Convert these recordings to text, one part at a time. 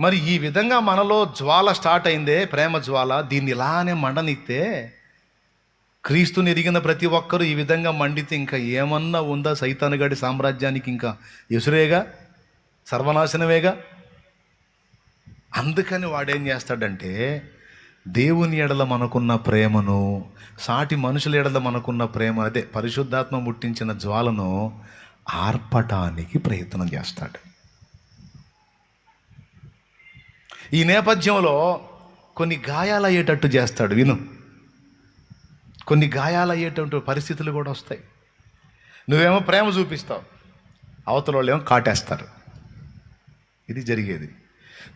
మరి ఈ విధంగా మనలో జ్వాల స్టార్ట్ అయిందే ప్రేమ జ్వాల. దీన్ని ఇలానే మండనిస్తే క్రీస్తుని ఎరిగిన ప్రతి ఒక్కరూ ఈ విధంగా మండితే ఇంకా ఏమన్నా ఉందా సైతానుగడి సామ్రాజ్యానికి ఇంకా? ఎసురేగా సర్వనాశనమేగా? అందుకని వాడేం చేస్తాడంటే దేవుని ఎడల మనకున్న ప్రేమను సాటి మనుషుల ఎడల మనకున్న ప్రేమ అదే పరిశుద్ధాత్మ ముట్టించిన జ్వాలను ఆర్పటానికి ప్రయత్నం చేస్తాడు. ఈ నేపథ్యంలో కొన్ని గాయాలు అయ్యేటట్టు చేస్తాడు విను. కొన్ని గాయాలు అయ్యేటటువంటి పరిస్థితులు కూడా వస్తాయి. నువ్వేమో ప్రేమ చూపిస్తావు. అవతల వాళ్ళు ఏమో కాటేస్తారు. ఇది జరిగేది.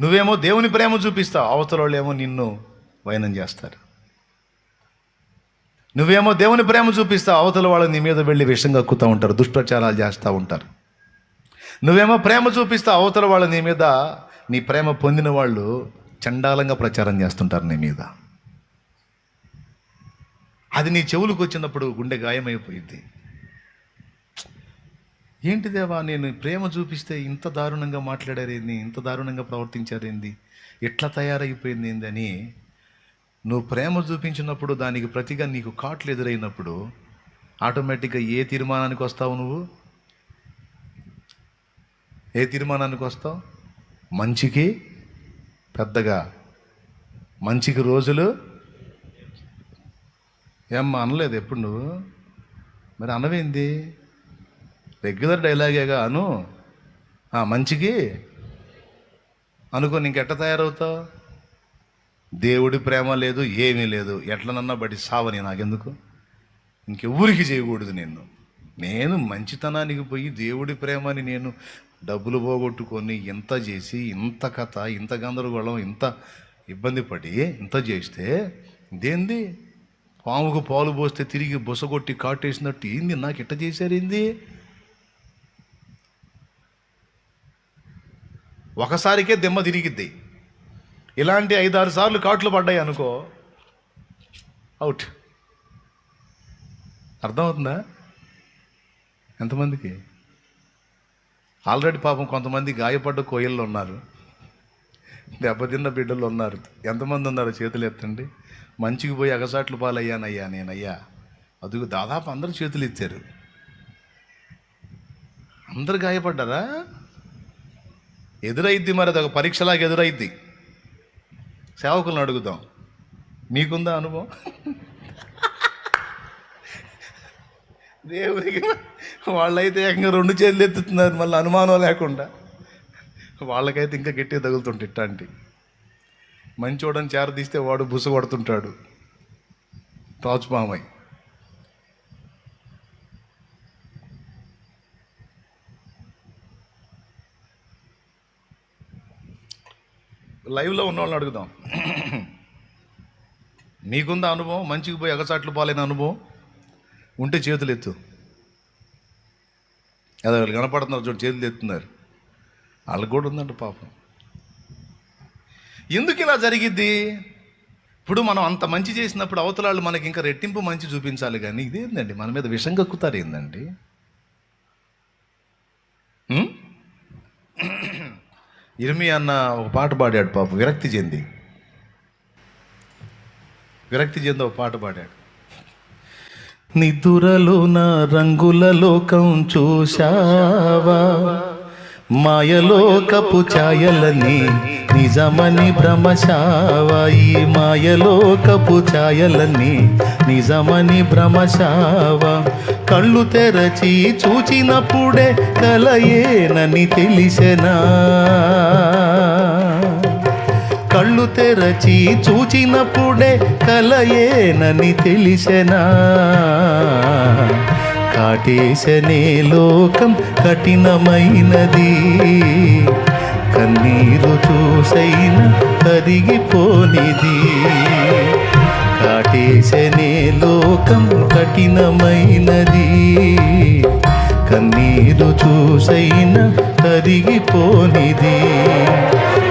నువ్వేమో దేవుని ప్రేమ చూపిస్తావు. అవతల వాళ్ళు ఏమో నిన్ను వైనం చేస్తారు. నువ్వేమో దేవుని ప్రేమ చూపిస్తావు. అవతల వాళ్ళు నీ మీద వెళ్ళి విషం కక్కుతూ ఉంటారు దుష్ప్రచారాలు చేస్తూ ఉంటారు. నువ్వేమో ప్రేమ చూపిస్తావు. అవతల వాళ్ళు నీ మీద నీ ప్రేమ పొందిన వాళ్ళు చండాలంగా ప్రచారం చేస్తుంటారు నీ మీద. అది నీ చెవులకు వచ్చినప్పుడు గుండె గాయమైపోయింది ఏంటి దేవా నేను ప్రేమ చూపిస్తే ఇంత దారుణంగా మాట్లాడారేంది ఇంత దారుణంగా ప్రవర్తించారేంది ఎట్లా తయారైపోయింది ఏందని నువ్వు ప్రేమ చూపించినప్పుడు దానికి ప్రతిగా నీకు కాట్లు ఎదురైనప్పుడు ఆటోమేటిక్గా ఏ తీర్మానానికి వస్తావు నువ్వు? ఏ తీర్మానానికి వస్తావు? మంచికి పెద్దగా మంచికి రోజులు. ఏమ్మా అనలేదు ఎప్పుడు నువ్వు? మరి అనవేంది? రెగ్యులర్ డైలాగేగా అను? మంచికి? అనుకో ఇంకెట్ట తయారవుతావు? దేవుడి ప్రేమ లేదు ఏమీ లేదు. ఎట్లనన్నా బట్టి సావని నాకెందుకు? ఇంకెవ్వరికి చేయకూడదు నేను నేను మంచితనానికి పోయి దేవుడి ప్రేమని నేను డబ్బులు పోగొట్టుకొని ఇంత చేసి ఇంత కథ ఇంత గందరగోళం ఇంత ఇబ్బంది పడి ఇంత చేస్తే ఇదేంది? పాముకు పాలు పోస్తే తిరిగి బుసగొట్టి కాటేసినట్టు ఏంది? నాకు ఇట్ట చేశారు ఏంది? ఒకసారికే దెమ్మ తిరిగిద్ది. ఇలాంటి ఐదారు సార్లు కాట్లు పడ్డాయి అనుకో అవుట్. అర్థమవుతుందా? ఎంతమందికి? ఆల్రెడీ పాపం కొంతమంది గాయపడ్డ కోయిళ్ళు ఉన్నారు. దెబ్బతిన్న బిడ్డలు ఉన్నారు. ఎంతమంది ఉన్నారు చేతులు ఎత్తండి. మంచికి పోయి అగసాట్లు పాలయ్యానయ్యా నేనయ్యా. అదుగు దాదాపు అందరు చేతులు ఎత్తారు. అందరు గాయపడ్డారా? ఎదురైద్ది మరి అదొక పరీక్షలాగా ఎదురైద్ది. సేవకులను అడుగుదాం. మీకుందా అనుభవం? దేవుడికి వాళ్ళైతే ఏకంగా రెండు చేతులు ఎత్తుతున్నారు మళ్ళీ అనుమానం లేకుండా. వాళ్ళకైతే ఇంకా గట్టిగా తగులుతుంటే ఇట్లాంటి మంచోడని చేరదీస్తే వాడు బుస కొడుతుంటాడు. తాచుపామై లైవ్లో ఉన్న వాళ్ళని అడుగుదాం. మీకుందా అనుభవం? మంచికి పోయి ఎగసాట్లు పాలైన అనుభవం? ఉంటే చేతులు ఎత్తు. అదే వాళ్ళు కనపడుతున్నారు చూడు చేతులు ఎత్తున్నారు. వాళ్ళకి కూడా ఉందంట పాపం. ఎందుకు ఇలా జరిగిద్ది? ఇప్పుడు మనం అంత మంచి చేసినప్పుడు అవతలాళ్ళు మనకి ఇంకా రెట్టింపు మంచి చూపించాలి కానీ ఇదేందండి? మన మీద విషం కక్కుతారు ఏందండి? ఉం? ఇర్మి అన్న ఒక పాట పాడాడు పాప. విరక్తి చెంది. విరక్తి చెంది ఒక పాట పాడాడు. నిదురలో నా రంగుల లోకం చూశావా? మాయలోకపు ఛాయలని నిజమని భ్రమశావా? ఈ మాయలోకపు ఛాయలని నిజమని భ్రమశావా? కళ్ళు తెరచి చూచినప్పుడే కలయేనని తెలిసెనా? కళ్ళు తెరచి చూచినప్పుడే కలయేనని తెలిసెనా? కాటేశనే లోకం కఠినమైనది. కన్నీరు చూసైన కరిగిపోనిది. కాటేశనే లోకం కఠినమైనది. కన్నీరు చూసైన కరిగిపోనిది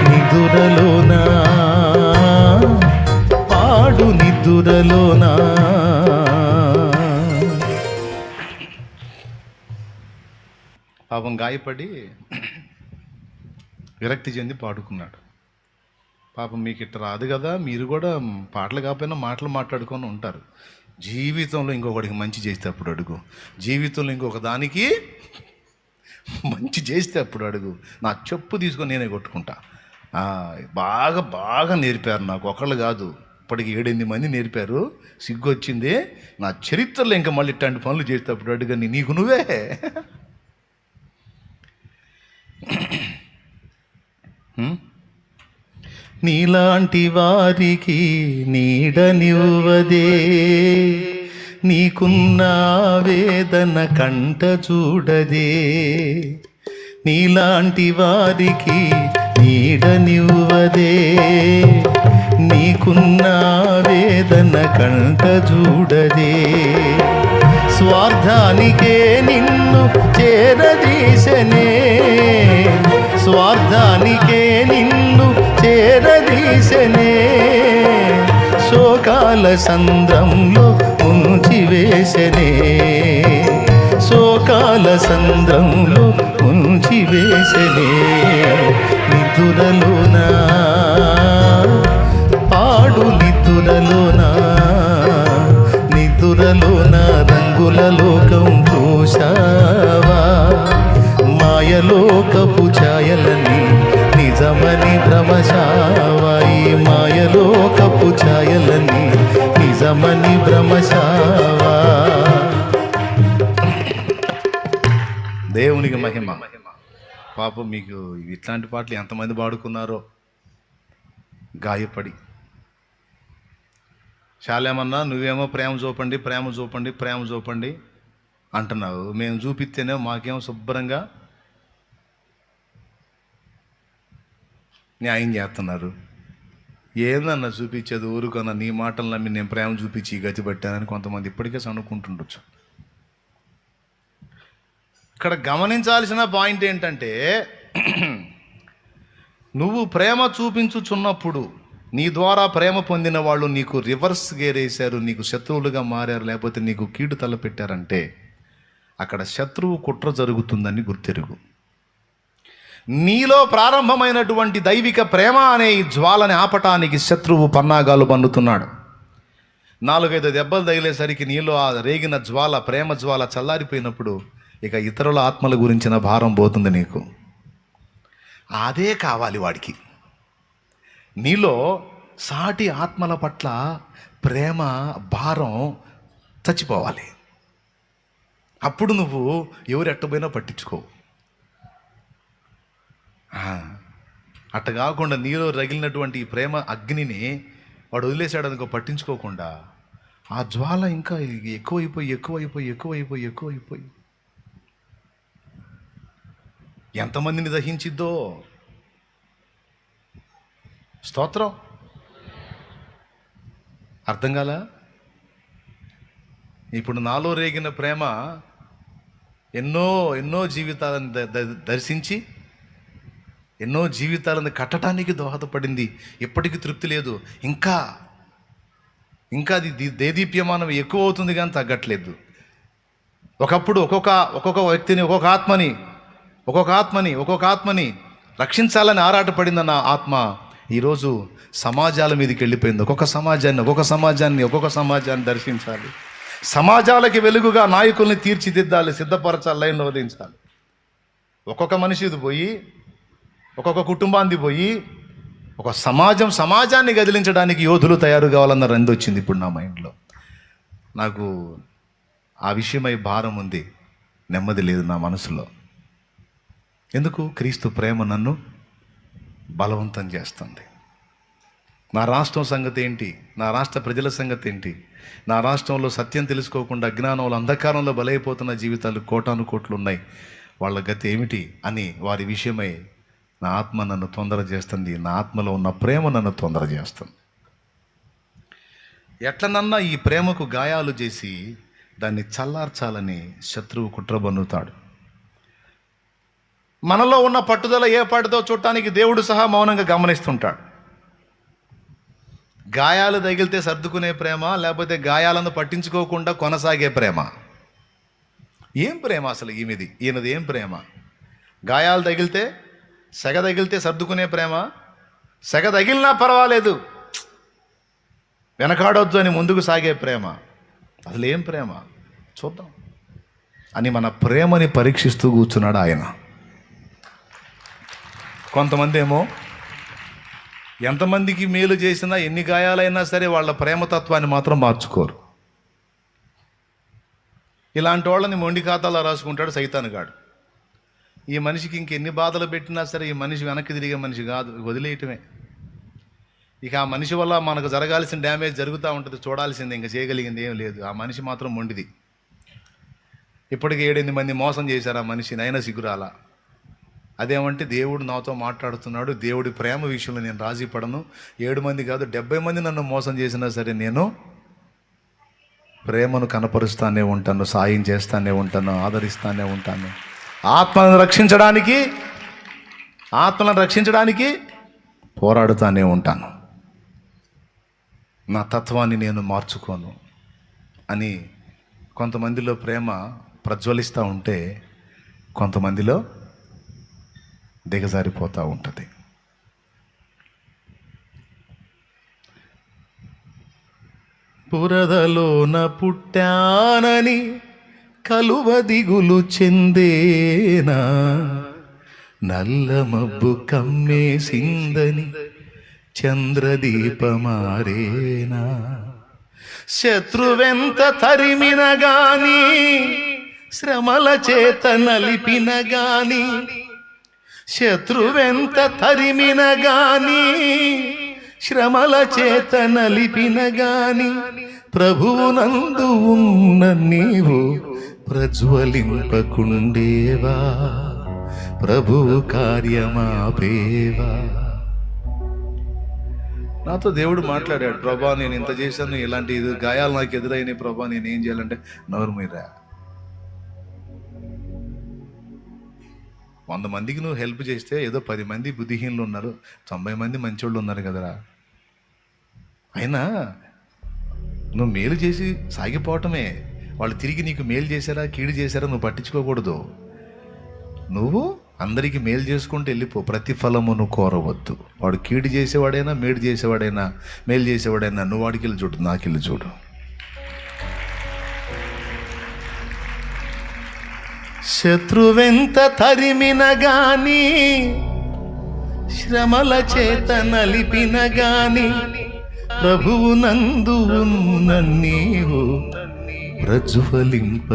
నిదురలోనా? పాడు నిదురలోనా? పాపం గాయపడి విరక్తి చెంది పాడుకున్నాడు. పాపం మీకు ఇట్ట రాదు కదా మీరు కూడా పాటలు కాకపోయినా మాటలు మాట్లాడుకొని ఉంటారు. జీవితంలో ఇంకొకటికి మంచి చేస్తే అప్పుడు అడుగు. జీవితంలో ఇంకొక దానికి మంచి చేస్తే అప్పుడు అడుగు. నా చెప్పు తీసుకొని నేనే కొట్టుకుంటా. బాగా బాగా నేర్పారు నాకు. ఒకళ్ళు కాదు. ఇప్పటికి ఏడెనిమిది మంది నేర్పారు. సిగ్గు వచ్చింది నా చరిత్రలో ఇంకా మళ్ళీ ఇట్లాంటి పనులు చేస్తే అప్పుడు అడుగని నీకు నువ్వే. Hmm? నీలాంటి వారికి నీడనివ్వదే. నీకున్న వేదన కంట చూడదే. నీలాంటి వారికి నీడనివ్వదే. నీకున్న వేదన కంట చూడదే. స్వార్థానికే నిన్ను చేరదీశనే. స్వార్థానికే నిన్ను వేసనే శోకాల సంద్రంలో ఉంచి వేసనే. శోకాల సంద్రంలో ఉంచి వేసనే. నిదురలోనా పాడు నిదురలోనా నిదురలోన రంగుల లోకం చూశావా? మాయలోకపు ఛాయలని నిజమని భ్రమశావాయి మాయలో మాయలోకపు ఛాయలని నిజమని భ్రమశావా. దేవునికి మహిమ. పాపం మీకు ఇట్లాంటి పాటలు ఎంతమంది పాడుకున్నారో గాయపడి. చాలేమన్నా నువ్వేమో ప్రేమ చూపండి ప్రేమ చూపండి ప్రేమ చూపండి అంటున్నావు. మేము చూపిస్తేనే మాకేమో శుభ్రంగా న్యాయం చేస్తున్నారు. ఏందన్నా చూపించేది? ఊరుకన్నా నీ మాటలు నమ్మి నేను ప్రేమ చూపించి గతి పెట్టానని కొంతమంది ఇప్పటికే అనుకుంటుండొచ్చు ఇక్కడ గమనించాల్సిన పాయింట్ ఏంటంటే నువ్వు ప్రేమ చూపించుచున్నప్పుడు నీ ద్వారా ప్రేమ పొందిన వాళ్ళు నీకు రివర్స్ గేరేశారు నీకు శత్రువులుగా మారారు లేకపోతే నీకు కీడు తలపెట్టారంటే అక్కడ శత్రువు కుట్ర జరుగుతుందని గుర్తెరుగు. నీలో ప్రారంభమైనటువంటి దైవిక ప్రేమ అనే ఈ జ్వాలని ఆపటానికి శత్రువు పన్నాగాలు పన్నుతున్నాడు నాలుగైదు దెబ్బలు తగిలేసరికి నీలో ఆ రేగిన జ్వాల ప్రేమ జ్వాల చల్లారిపోయినప్పుడు ఇక ఇతరుల ఆత్మల గురించిన భారం పోతుంది నీకు. అదే కావాలి వాడికి. నీలో సాటి ఆత్మల పట్ల ప్రేమ భారం చచ్చిపోవాలి. అప్పుడు నువ్వు ఎవరు ఎట్టబోయినా పట్టించుకోవు. అట్ట కాకుండా నీలో రగిలినటువంటి ఈ ప్రేమ అగ్నిని వాడు వదిలేశాడు అనుకో పట్టించుకోకుండా ఆ జ్వాల ఇంకా ఎక్కువైపోయి ఎక్కువైపోయి ఎక్కువైపోయి ఎక్కువైపోయి. ఎంతమందిని దహించిద్దో? స్తోత్రం. అర్థం కాలా? ఇప్పుడు నాలో రేగిన ప్రేమ ఎన్నో ఎన్నో జీవితాలను ద- ద- దర్శించి ఎన్నో జీవితాలను కట్టడానికి దోహదపడింది. ఎప్పటికీ తృప్తి లేదు. ఇంకా ఇంకా అది దేదీప్యమానం ఎక్కువ అవుతుంది కానీ తగ్గట్లేదు. ఒకప్పుడు ఒక్కొక్క ఒక్కొక్క వ్యక్తిని ఒక్కొక్క ఆత్మని ఒక్కొక్క ఆత్మని ఒక్కొక్క ఆత్మని రక్షించాలని ఆరాటపడిందన్న ఆత్మ ఈరోజు సమాజాల మీదకి వెళ్ళిపోయింది. ఒక్కొక్క సమాజాన్ని ఒక్కొక్క సమాజాన్ని ఒక్కొక్క సమాజాన్ని దర్శించాలి. సమాజాలకి వెలుగుగా నాయకుల్ని తీర్చిదిద్దాలి సిద్ధపరచాలి లైన్లో వదిలించాలి. ఒక్కొక్క మనిషి ఇది పోయి ఒక్కొక్క కుటుంబాన్ని పోయి ఒక సమాజం సమాజాన్ని గదిలించడానికి యోధులు తయారు కావాలన్న రంది వచ్చింది ఇప్పుడు నా మైండ్లో. నాకు ఆ విషయమై భారం ఉంది. నెమ్మది లేదు నా మనసులో. ఎందుకు? క్రీస్తు ప్రేమ నన్ను బలవంతం చేస్తుంది. నా రాష్ట్రం సంగతి ఏంటి? నా రాష్ట్ర ప్రజల సంగతి ఏంటి? నా రాష్ట్రంలో సత్యం తెలుసుకోకుండా అజ్ఞానంలో అంధకారంలో బలైపోతున్న జీవితాలు కోటాను కోట్లు ఉన్నాయి. వాళ్ళ గతి ఏమిటి? అని వారి విషయమై నా ఆత్మ నన్ను తొందర చేస్తుంది నా ఆత్మలో ఉన్న ప్రేమ నన్ను తొందర చేస్తుంది. ఎట్లనన్నా ఈ ప్రేమకు గాయాలు చేసి దాన్ని చల్లార్చాలని శత్రువు కుట్ర బన్నుతాడు. మనలో ఉన్న పట్టుదల ఏ పాటిదో చూడటానికి దేవుడు సహా మౌనంగా గమనిస్తుంటాడు. గాయాలు తగిలితే సర్దుకునే ప్రేమ లేకపోతే గాయాలను పట్టించుకోకుండా కొనసాగే ప్రేమ. ఏం ప్రేమ అసలు ఈమెది? ఈయనది ఏం ప్రేమ? గాయాలు తగిలితే సెగ తగిలితే సర్దుకునే ప్రేమ? సెగ తగిలినా పర్వాలేదు. వెనకాడొద్దు అని ముందుకు సాగే ప్రేమ. అసలు ఏం ప్రేమ? చూద్దాం. అని మన ప్రేమని పరీక్షిస్తూ కూర్చున్నాడు ఆయన. కొంతమంది ఏమో ఎంతమందికి మేలు చేసినా ఎన్ని గాయాలైనా సరే వాళ్ళ ప్రేమతత్వాన్ని మాత్రం మార్చుకోరు. ఇలాంటి వాళ్ళని మొండి ఖాతాలో రాసుకుంటాడు సైతానుగాడు. ఈ మనిషికి ఇంకెన్ని బాధలు పెట్టినా సరే ఈ మనిషి వెనక్కి తిరిగే మనిషి కాదు వదిలేయటమే. ఇక ఆ మనిషి వల్ల మనకు జరగాల్సిన డ్యామేజ్ జరుగుతూ ఉంటుంది చూడాల్సింది ఇంకా చేయగలిగింది ఏం లేదు. ఆ మనిషి మాత్రం మొండిది. ఇప్పటికి ఏడెనిమిది మంది మోసం చేశారు ఆ మనిషిని అయినా సిగ్గురాల. అదేమంటే దేవుడు నాతో మాట్లాడుతున్నాడు దేవుడి ప్రేమ విషయంలో నేను రాజీ పడను. ఏడు మంది కాదు డెబ్బై మంది నన్ను మోసం చేసినా సరే నేను ప్రేమను కనపరుస్తానే ఉంటాను సాయం చేస్తానే ఉంటాను ఆదరిస్తానే ఉంటాను. ఆత్మను రక్షించడానికి ఆత్మలను రక్షించడానికి పోరాడుతానే ఉంటాను. నా తత్వాన్ని నేను మార్చుకోను అని కొంతమందిలో ప్రేమ ప్రజ్వలిస్తూ ఉంటే కొంతమందిలో దిగజారిపోతూ ఉంటుంది. పురదలోన పుట్టానని కలువ దిగులు చెందేనా? నల్ల మబ్బు కమ్మేసిందని చంద్రదీపమారేనా? శత్రువెంత తరిమిన గాని శ్రమల చేత నలిపిన గాని శత్రువెంత తరిమిన గాని శ్రమల చేత నలిపిన గాని ప్రభువునందు ఉన్న నీవు ప్రజ్వలింపకుండేవా? ప్రభు కార్యమాపేవా నాతో దేవుడు మాట్లాడాడు ప్రభా నేను ఇంత చేశాను ఇలాంటి ఇది గాయాలు నాకు ఎదురైనాయి ప్రభా నేను ఏం చేయాలంటే నోరు మీరా వంద మందికి నువ్వు హెల్ప్ చేస్తే ఏదో పది మంది బుద్ధిహీనులు ఉన్నారు తొంభై మంది మంచోళ్ళు ఉన్నారు కదరా. అయినా నువ్వు మేలు చేసి సాగిపోవటమే. వాళ్ళు తిరిగి నీకు మేలు చేశారా కీడు చేశారా నువ్వు పట్టించుకోకూడదు. నువ్వు అందరికీ మేలు చేసుకుంటూ వెళ్ళిపో. ప్రతిఫలమును కోరవద్దు. వాడు కీడు చేసేవాడైనా మేలు చేసేవాడైనా మేలు చేసేవాడైనా నువ్వు వాడికి వెళ్ళి చూడు నాకు వెళ్ళి చూడు. శత్రువెంత తరిమిన గాని శ్రమల చేత నలిపిన గాని ప్రభువు నందు ఉన్న నీవు ప్రజ్వలింపకుండేవా?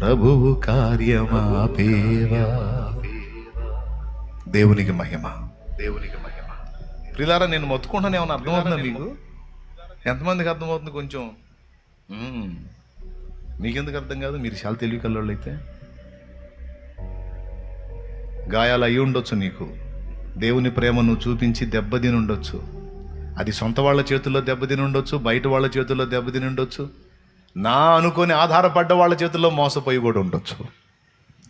ప్రభువు కార్యమాపేవా? దేవునికి మహిమ. దేవునికి మహిమ. ప్రిలారా నేను మొత్తుకుంటాను ఏమైనా అర్థమవుతుందా మీకు? ఎంతమందికి అర్థమవుతుంది కొంచెం? మీకెందుకు అర్థం కాదు? మీరు చాలా తెలివి కల్లోళ్ళు అయితే. గాయాలు అయి ఉండొచ్చు నీకు. దేవుని ప్రేమను చూపించి దెబ్బతిని ఉండొచ్చు. అది సొంత వాళ్ళ చేతుల్లో దెబ్బతిని ఉండొచ్చు బయట వాళ్ళ చేతుల్లో దెబ్బతిని ఉండొచ్చు. నా అనుకొని ఆధారపడ్డ వాళ్ళ చేతుల్లో మోసపోయి కూడా ఉండొచ్చు.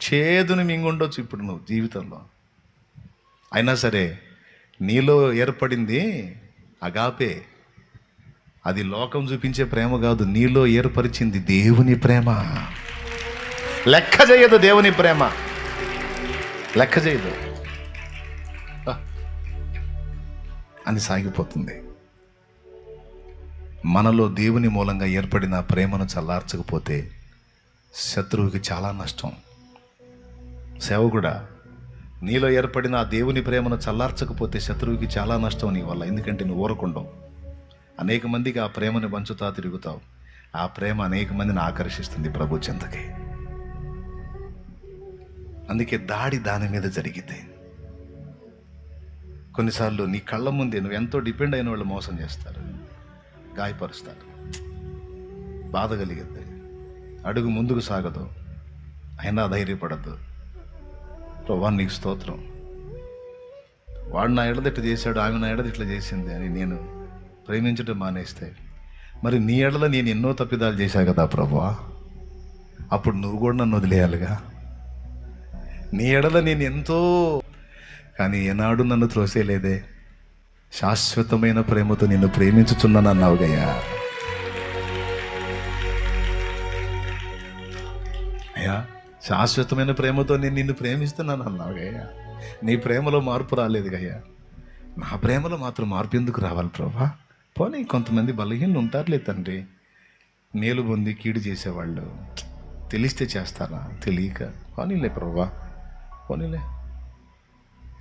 చేదుని మింగుండొచ్చు ఇప్పుడు నువ్వు జీవితంలో. అయినా సరే నీలో ఏర్పడింది అగాపే. అది లోకం చూపించే ప్రేమ కాదు నీలో ఏర్పరిచింది దేవుని ప్రేమ. లెక్క చేయదు దేవుని ప్రేమ. లెక్క చేయదు. అని సాగిపోతుంది. మనలో దేవుని మూలంగా ఏర్పడిన ప్రేమను చల్లార్చకపోతే శత్రువుకి చాలా నష్టం. సేవకుడా నీలో ఏర్పడిన ఆ దేవుని ప్రేమను చల్లార్చకపోతే శత్రువుకి చాలా నష్టం నీ వల్ల. ఎందుకంటే నువ్వు ఊరకుండవు. అనేక మందికి ఆ ప్రేమను పంచుతా తిరుగుతావు. ఆ ప్రేమ అనేక మందిని ఆకర్షిస్తుంది ప్రభు చెంతకి. అందుకే దాడి దాని మీద జరిగితే కొన్నిసార్లు నీ కళ్ళ ముందే నువ్వు ఎంతో డిపెండ్ అయిన వాళ్ళు మోసం చేస్తారు. గాయపరుస్తారు. బాధ కలిగిద్ది. అడుగు ముందుకు సాగదు. అయినా ధైర్యపడద్దు. ప్రభా నీకు స్తోత్రం. వాడు నా ఎడది ఇట్లా చేశాడు ఆమె నా ఎడది ఇట్లా చేసింది అని నేను ప్రేమించడం మానేస్తే మరి నీ ఎడల నేను ఎన్నో తప్పిదాలు చేశా కదా ప్రభా? అప్పుడు నువ్వు కూడా నన్ను వదిలేయాలిగా? నీ ఎడల నేను ఎంతో కానీ ఏనాడు నన్ను త్రోసేయలేదే శాశ్వతమైన ప్రేమతో నిన్ను ప్రేమించుచున్నాను అన్నావుగయ్యా అయ్యా శాశ్వతమైన ప్రేమతో నేను నిన్ను ప్రేమిస్తున్నాను అన్నావుగయ్యా నీ ప్రేమలో మార్పు రాలేదు గయ్యా. నా ప్రేమలో మాత్రం మార్పు ఎందుకు రావాలి ప్రభా? పోనీ కొంతమంది బలహీనలు ఉంటారులే తండ్రి. మేలు పొంది కీడు చేసేవాళ్ళు. తెలిస్తే చేస్తారా? తెలియక. పోనీలే ప్రభా. పోనీలే.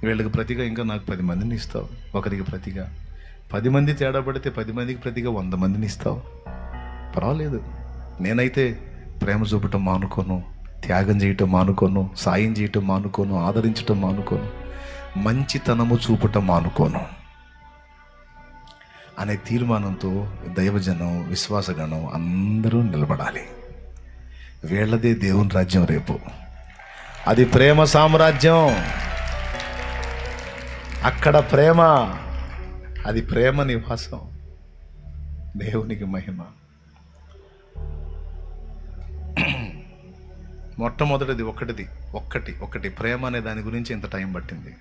వీళ్ళకి ప్రతిగా ఇంకా నాకు పది మందిని ఇస్తావు. ఒకరికి ప్రతిగా. పది మంది తేడా పడితే పది మందికి ప్రతిగా వంద మందిని ఇస్తావు. పర్వాలేదు. నేనైతే ప్రేమ చూపటం మానుకోను త్యాగం చేయటం మానుకోను సాయం చేయటం మానుకోను ఆదరించటం మానుకోను మంచితనము చూపటం మానుకోను అనే తీర్మానంతో దైవజనం విశ్వాసగణం అందరూ నిలబడాలి. వీళ్ళదే దేవుని రాజ్యం రేపు. అది ప్రేమ సామ్రాజ్యం. అక్కడ ప్రేమ అది ప్రేమ నివాసం దేవునికి మహిమ. మొట్టమొదటిది ఒక్కటిది ఒక్కటి ఒక్కటి ప్రేమ అనే దాని గురించి ఇంత టైం పట్టింది.